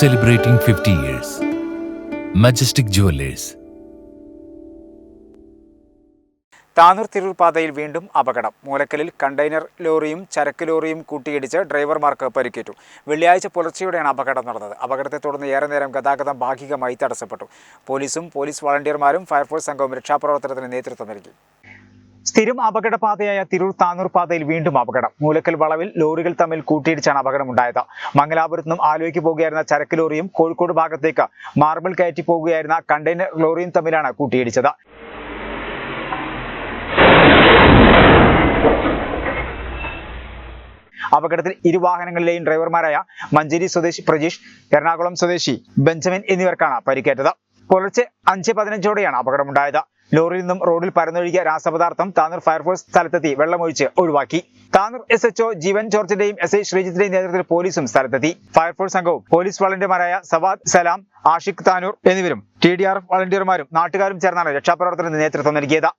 celebrating 50 years. Majestic Jewelers. Tanur Tirur പാതയിൽ വീണ്ടും അപകടം. മൂലക്കലിൽ കണ്ടെയ്നർ ലോറിയും ചരക്ക് ലോറിയും കൂട്ടിയിടിച്ച് ഡ്രൈവർമാർക്ക് പരിക്കേറ്റു. വെള്ളിയാഴ്ച പുലർച്ചെയോടെയാണ് അപകടം നടന്നത്. അപകടത്തെ തുടർന്ന് ഏറെ നേരം ഗതാഗതം ഭാഗികമായി തടസ്സപ്പെട്ടു. പോലീസും പോലീസ് വളണ്ടിയർമാരും ഫയർഫോഴ്സ് സംഘവും രക്ഷാപ്രവർത്തനത്തിന് നേതൃത്വം നൽകി. സ്ഥിരം അപകടപാതയായ തിരൂർ താനൂർ പാതയിൽ വീണ്ടും അപകടം. മൂലക്കൽ വളവിൽ ലോറികൾ തമ്മിൽ കൂട്ടിയിടിച്ചാണ് അപകടമുണ്ടായത്. മംഗലാപുരത്ത് നിന്നും ആലുവയ്ക്ക് പോകുകയായിരുന്ന ചരക്ക് ലോറിയും കോഴിക്കോട് ഭാഗത്തേക്ക് മാർബിൾ കയറ്റി പോകുകയായിരുന്ന കണ്ടെയ്നർ ലോറിയും തമ്മിലാണ് കൂട്ടിയിടിച്ചത്. അപകടത്തിൽ ഇരു വാഹനങ്ങളിലെയും ഡ്രൈവർമാരായ മഞ്ചേരി സ്വദേശി പ്രജീഷ് എറണാകുളം സ്വദേശി ബെഞ്ചമിൻ എന്നിവർക്കാണ് പരിക്കേറ്റത്. പുലർച്ചെ അഞ്ച് പതിനഞ്ചോടെയാണ് അപകടമുണ്ടായത്. ലോറിയിൽ നിന്നും റോഡിൽ പരന്നൊഴുകിയ രാസപദാർത്ഥം താനൂർ ഫയർഫോഴ്സ് സ്ഥലത്തെത്തി വെള്ളമൊഴിച്ച് ഒഴിവാക്കി. താനൂർ എസ് എച്ച്ഒ ജീവൻ ജോർജിന്റെയും എസ് ഐ ശ്രീജിത്തിന്റെയും നേതൃത്വത്തിൽ പോലീസും സ്ഥലത്തെത്തി. ഫയർഫോഴ്സ് സംഘവും പോലീസ് വളണ്ടിയർമാരായ സവാദ് സലാം ആഷിഖ് താനൂർ എന്നിവരും ടി ഡി ആർ വളണ്ടിയർമാരും നാട്ടുകാരും ചേർന്നാണ് രക്ഷാപ്രവർത്തനത്തിന് നേതൃത്വം നൽകിയത്.